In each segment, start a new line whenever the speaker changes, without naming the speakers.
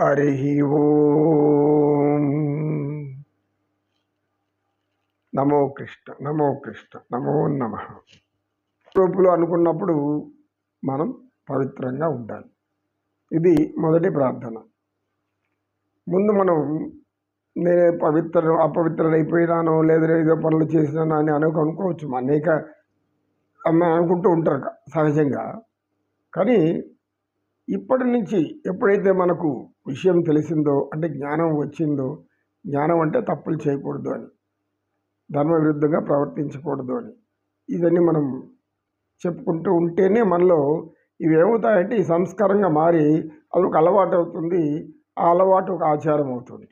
హరి ఓం నమో కృష్ణ నమో కృష్ణ నమో నమ రూపులు అనుకున్నప్పుడు మనం పవిత్రంగా ఉండాలి. ఇది మొదటి ప్రార్థన. ముందు మనం నేనే పవిత్ర అపవిత్రుడైపోయినాను లేదా ఏదో పనులు చేసినానో అని అనుకు అనుకోవచ్చు. అనేక అమ్మ అనుకుంటూ ఉంటారు సహజంగా. కానీ ఇప్పటి నుంచి ఎప్పుడైతే మనకు విషయం తెలిసిందో అంటే జ్ఞానం వచ్చిందో జ్ఞానం అంటే తప్పులు చేయకూడదు అని ధర్మ విరుద్ధంగా ప్రవర్తించకూడదు అని ఇవన్నీ మనం చెప్పుకుంటూ ఉంటేనే మనలో ఇవి ఏమవుతాయంటే ఈ సంస్కారంగా మారి అది ఒక అలవాటు అవుతుంది ఆ అలవాటు ఒక ఆచారం అవుతుంది.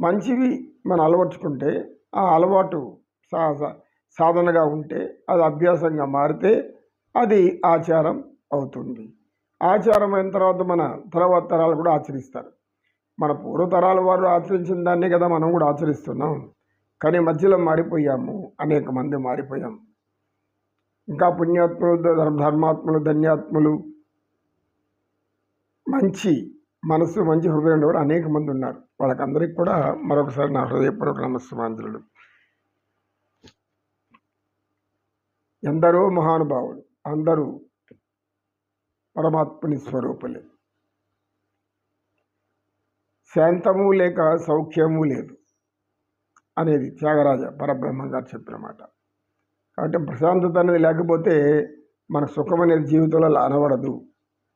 మంచివి మనం అలవర్చుకుంటే ఆ అలవాటు సా- సాధనగా ఉంటే అది అభ్యాసంగా మారితే అది ఆచారం అవుతుంది. ఆచారం అయిన తర్వాత మన తర్వాత తరాలు కూడా ఆచరిస్తారు. మన పూర్వతరాల వారు ఆచరించిన దాన్నే కదా మనం కూడా ఆచరిస్తున్నాం. కానీ మధ్యలో మారిపోయాము అనేక మంది మారిపోయాం. ఇంకా పుణ్యాత్ములు ధర్మాత్ములు ధన్యాత్ములు మంచి మనసు మంచి హృదయం కూడా అనేక మంది ఉన్నారు. వాళ్ళకందరికీ కూడా మరొకసారి నా హృదయపూర్వక నమస్సమాంజలుడు ఎందరో మహానుభావులు అందరూ పరమాత్మని స్వరూపులే. శాంతము లేక సౌఖ్యము లేదు అనేది త్యాగరాజ పరబ్రహ్మం గారు చెప్పిన మాట. కాబట్టి ప్రశాంతత అనేది లేకపోతే మన సుఖం అనేది జీవితంలో అనబడదు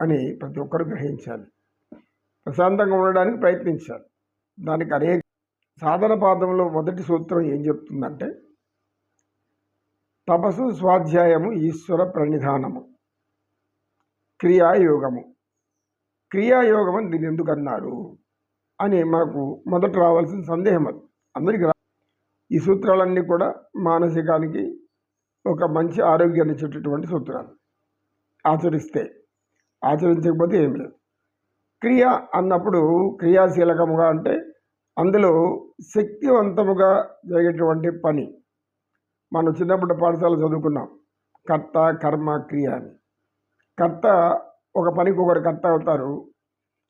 అని ప్రతి ఒక్కరు గ్రహించాలి. ప్రశాంతంగా ఉండడానికి ప్రయత్నించాలి. దానికి అనేక సాధన పాదంలో మొదటి సూత్రం ఏం చెప్తుందంటే తపస్సు స్వాధ్యాయము ఈశ్వర ప్రణిధానము. క్రియాయోగము. క్రియాయోగం అని దీన్ని ఎందుకు అన్నారు అని మనకు మొదట రావాల్సిన సందేహం అది. అందరికీ రా ఈ సూత్రాలన్నీ కూడా మానసికానికి ఒక మంచి ఆరోగ్యాన్ని ఇచ్చేటటువంటి సూత్రాలు. ఆచరిస్తే ఆచరించకపోతే ఏం లేదు. క్రియ అన్నప్పుడు క్రియాశీలకముగా అంటే అందులో శక్తివంతముగా జరిగేటువంటి పని. మనం చిన్నప్పుడు పాఠశాల చదువుకున్నాం. కర్త కర్మ క్రియ అని. కర్త ఒక పనికి ఒకరు కర్త అవుతారు.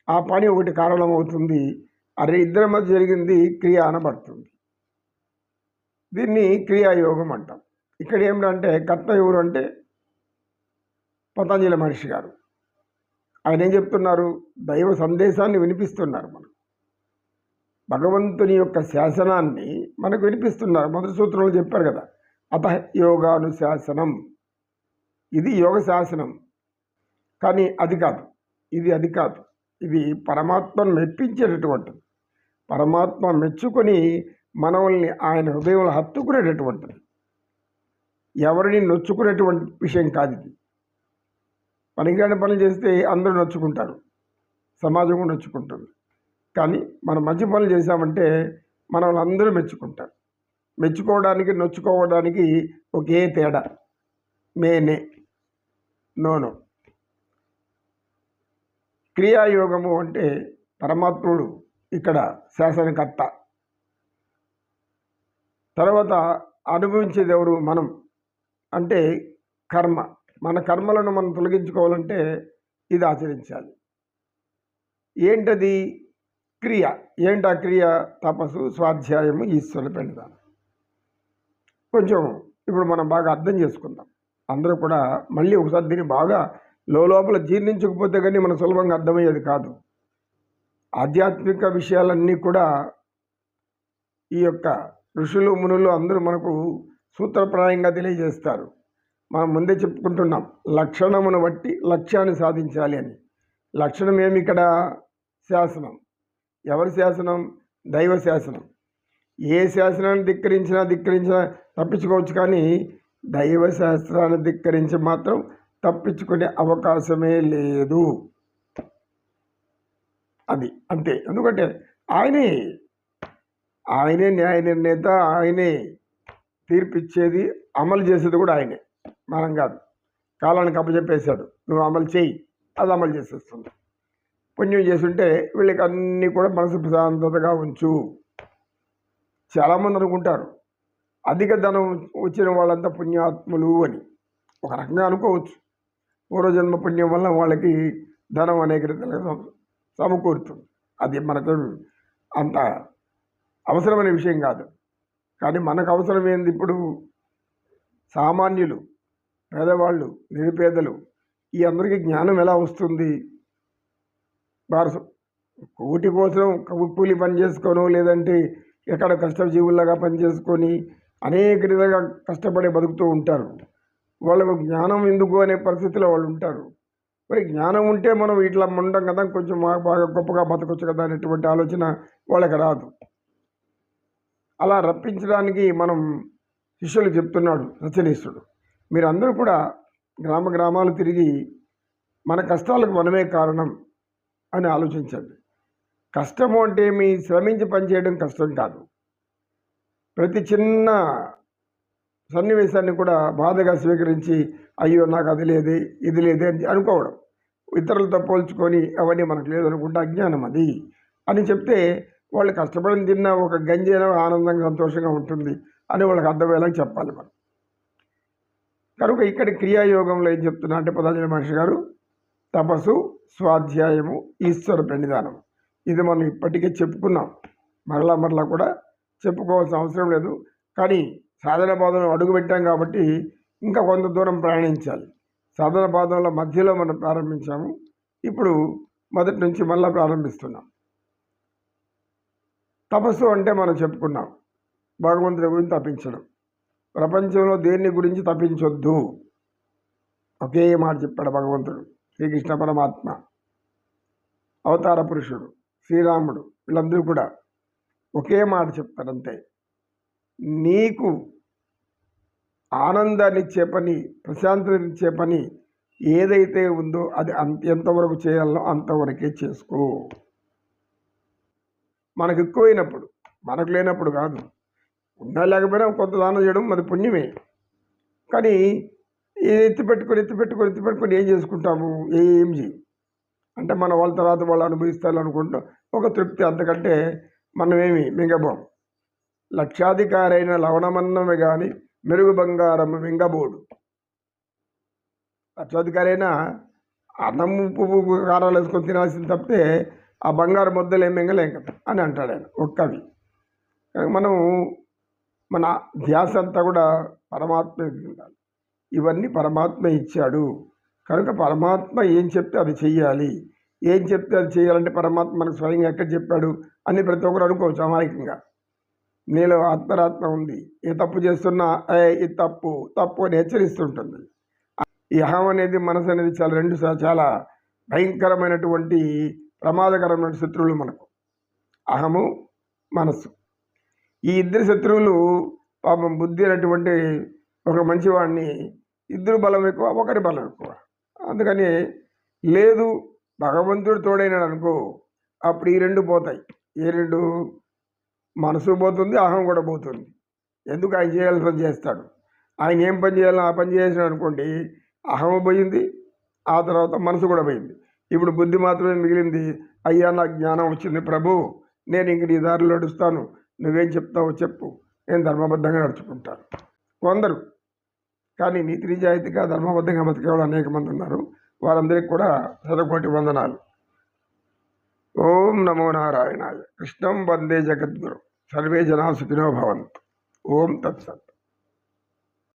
ఆ పని ఒకటి కారణం అవుతుంది అరే ఇద్దరి మధ్య జరిగింది క్రియ అనబడుతుంది. దీన్ని క్రియాయోగం అంటాం. ఇక్కడ ఏమిటంటే కర్త ఎవరు అంటే పతంజలి మహర్షి గారు. ఆయన ఏం చెప్తున్నారు? దైవ సందేశాన్ని వినిపిస్తున్నారు మనకు. భగవంతుని యొక్క శాసనాన్ని మనకు వినిపిస్తున్నారు. మొదటి సూత్రంలో చెప్పారు కదా అత యోగానుశాసనం. ఇది యోగ శాసనం. కానీ అది కాదు. ఇది అది కాదు. ఇది పరమాత్మను మెప్పించేటటువంటిది. పరమాత్మ మెచ్చుకొని మనల్ని ఆయన హృదయంలో హత్తుకునేటటువంటిది. ఎవరిని నొచ్చుకునేటువంటి విషయం కాదు ఇది. పనికిరాని పనులు చేస్తే అందరూ నొచ్చుకుంటారు. సమాజం కూడా నొచ్చుకుంటుంది. కానీ మనం మంచి పనులు చేశామంటే మనం అందరూ మెచ్చుకుంటారు. మెచ్చుకోవడానికి నొచ్చుకోవడానికి ఒకే తేడా. మేనే. నోనో క్రియాయోగము అంటే పరమాత్ముడు ఇక్కడ శాసనకర్త. తర్వాత అనుభవించేది ఎవరు? మనం. అంటే కర్మ. మన కర్మలను మనం తొలగించుకోవాలంటే ఇది ఆచరించాలి. ఏంటది? క్రియ. ఏంటా క్రియ? తపస్సు స్వాధ్యాయము ఈశ్వర పెండుదాం కొంచెం ఇప్పుడు మనం బాగా అర్థం చేసుకుందాం. అందరూ కూడా మళ్ళీ ఒకసారి దీన్ని బాగా లోపల జీర్ణించకపోతే కానీ మనకు సులభంగా అర్థమయ్యేది కాదు. ఆధ్యాత్మిక విషయాలన్నీ కూడా ఈ యొక్క ఋషులు మునులు అందరూ మనకు సూత్రప్రాయంగా తెలియజేస్తారు. మనం ముందే చెప్పుకుంటున్నాం లక్షణమును బట్టి లక్ష్యాన్ని సాధించాలి అని. లక్షణం ఏమి ఇక్కడ? శాసనం. ఎవరి శాసనం? దైవ శాసనం. ఏ శాసనాన్ని ధిక్కరించినా ధిక్కరించినా తప్పించుకోవచ్చు కానీ దైవ శాస్త్రాన్ని ధిక్కరించి మాత్రం తప్పించుకునే అవకాశమే లేదు. అది అంతే. ఎందుకంటే ఆయనే ఆయనే న్యాయ నిర్ణేత ఆయనే తీర్పిచ్చేది అమలు చేసేది కూడా ఆయనే. మనం కాదు. కాలానికి అప్పచెప్పేశాడు. నువ్వు అమలు చేయి అది అమలు చేసేస్తుంది. పుణ్యం చేస్తుంటే వీళ్ళకి అన్నీ కూడా మనసు ప్రశాంతతగా ఉంచు. చాలామంది అనుకుంటారు అధిక ధనం వచ్చిన వాళ్ళంతా పుణ్యాత్ములు అని. ఒక రకంగా అనుకోవచ్చు. పూర్వజన్మ పుణ్యం వల్ల వాళ్ళకి ధనం అనేక రీతిలో సమకూరుతుంది. అది మనకు అంత అవసరమైన విషయం కాదు. కానీ మనకు అవసరం ఏంది ఇప్పుడు సామాన్యులు పేదవాళ్ళు నిరుపేదలు ఈ అందరికీ జ్ఞానం ఎలా వస్తుంది? వారు కోటి కోసం కూలి పని చేసుకోను లేదంటే ఎక్కడ కష్టజీవుల్లాగా పని చేసుకొని అనేక విధంగా కష్టపడి బతుకుతూ ఉంటారు. వాళ్ళకు జ్ఞానం ఎందుకు అనే పరిస్థితిలో వాళ్ళు ఉంటారు. మరి జ్ఞానం ఉంటే మనం ఇట్లా ఉండం కదా కొంచెం బాగా గొప్పగా బతకొచ్చు కదా అనేటువంటి ఆలోచన వాళ్ళకి రాదు. అలా రప్పించడానికి మనం శిష్యులు చెప్తున్నాడు రచనీశ్వరుడు. మీరందరూ కూడా గ్రామ గ్రామాలు తిరిగి మన కష్టాలకు మనమే కారణం అని ఆలోచించండి. కష్టము అంటే మీ శ్రమించి పనిచేయడం కష్టం కాదు. ప్రతి చిన్న సన్నివేశాన్ని కూడా బాధగా స్వీకరించి అయ్యో నాకు అది లేదే ఇది లేదే అని అనుకోవడం. ఇతరులతో పోల్చుకొని అవన్నీ మనకు లేదనుకుంటే అజ్ఞానం అది అని చెప్తే వాళ్ళు కష్టపడిన తిన్న ఒక గంజైన ఆనందంగా సంతోషంగా ఉంటుంది అని వాళ్ళకి అర్థమయ్యేలాగా చెప్పాలి మనం. కనుక ఇక్కడ క్రియాయోగంలో ఏం చెప్తున్నా అంటే పతంజలి మహర్షి గారు తపస్సు స్వాధ్యాయము ఈశ్వర ప్రణిధానం. ఇది మనం ఇప్పటికే చెప్పుకున్నాం. మరలా మరలా కూడా చెప్పుకోవాల్సిన అవసరం లేదు. కానీ సాధన పాదంలో అడుగు పెట్టాం కాబట్టి ఇంకా కొంత దూరం ప్రయాణించాలి. సాధన పాదంలో మధ్యలో మనం ప్రారంభించాము. ఇప్పుడు మొదటి నుంచి మళ్ళీ ప్రారంభిస్తున్నాం. తపస్సు అంటే మనం చెప్పుకున్నాం. భగవంతుడి గురించి తప్పించడం ప్రపంచంలో దేన్ని గురించి తప్పించొద్దు ఒకే మాట చెప్పాడు భగవంతుడు. శ్రీకృష్ణ పరమాత్మ. అవతార పురుషుడు శ్రీరాముడు వీళ్ళందరూ కూడా ఒకే మాట చెప్తారు అంతే. నీకు ఆనందాన్ని ఇచ్చే పని ప్రశాంతతనిచ్చే పని ఏదైతే ఉందో అది అంత ఎంతవరకు చేయాలో అంతవరకే చేసుకో. మనకు ఎక్కువైనప్పుడు మనకు లేనప్పుడు కాదు. ఉన్నా లేకపోయినా కొంత దానం చేయడం అది పుణ్యమే. కానీ ఇది ఎత్తి పెట్టుకొని ఎత్తి పెట్టుకొని ఎత్తి పెట్టుకొని ఏం చేసుకుంటాము? ఏం చేయం? అంటే మన వాళ్ళ తర్వాత వాళ్ళు అనుభవిస్తారు అనుకుంటాం ఒక తృప్తి అంతకంటే మనమేమి మింగబోం. లక్షాధికారైన లవణమన్నమే కానీ మెరుగు బంగారం మింగబోడు. లక్షాధికారైన అన్నం ఉప్పు కారాలు వేసుకొని తినాల్సింది తప్పితే ఆ బంగారు ముద్దలు ఏం మింగలేం కదా అని అంటాడు ఆయన ఒక కవి. మనం మన ధ్యాస అంతా కూడా పరమాత్మ ఉండాలి ఇవన్నీ పరమాత్మ ఇచ్చాడు. కనుక పరమాత్మ ఏం చెప్తే అది చెయ్యాలి. ఏం చెప్తే అది చేయాలంటే పరమాత్మ మనకు స్వయంగా ఎక్కడ చెప్పాడు అని ప్రతి ఒక్కరు అనుకోవచ్చు అమాయకంగా. నీలో ఆత్మరాత్మ ఉంది. ఏ తప్పు చేస్తున్నా ఏ ఇది తప్పు తప్పు అని హెచ్చరిస్తుంటుంది. ఈ అహం అనేది మనసు అనేది చాలా రెండు చాలా భయంకరమైనటువంటి ప్రమాదకరమైన శత్రువులు మనకు. అహము మనస్సు ఈ ఇద్దరు శత్రువులు పాపం బుద్ధి అనేటువంటి ఒక మంచివాడిని ఇద్దరు బలం ఎక్కువ ఒకరి బలం ఎక్కువ. అందుకని లేదు భగవంతుడు తోడైనాడు అనుకో అప్పుడు ఈ రెండు పోతాయి. ఏ రెండు? మనసు పోతుంది అహం కూడా పోతుంది. ఎందుకు ఆయన చేయాల్సిన పని చేస్తాడు? ఆయన ఏం పని చేయాలో ఆ పని చేసాడు అనుకోండి అహం పోయింది ఆ తర్వాత మనసు కూడా పోయింది. ఇప్పుడు బుద్ధి మాత్రమే మిగిలింది అయ్యా నాకు జ్ఞానం వచ్చింది ప్రభు నేను ఇంక నీ దారిలో నడుస్తాను నువ్వేం చెప్తావో చెప్పు నేను ధర్మబద్ధంగా నడుచుకుంటాను. కొందరు కానీ నీతి నిజాయితీగా ధర్మబద్ధంగా బతికేవాళ్ళు అనేక మంది ఉన్నారు. వారందరికీ కూడా శతకోటి వందనాలు. ఓం నమో నారాయణాయ. కృష్ణం వందే జగద్గురు. సర్వే జనా సుఖినో భవంతు. ఓం తత్సత్.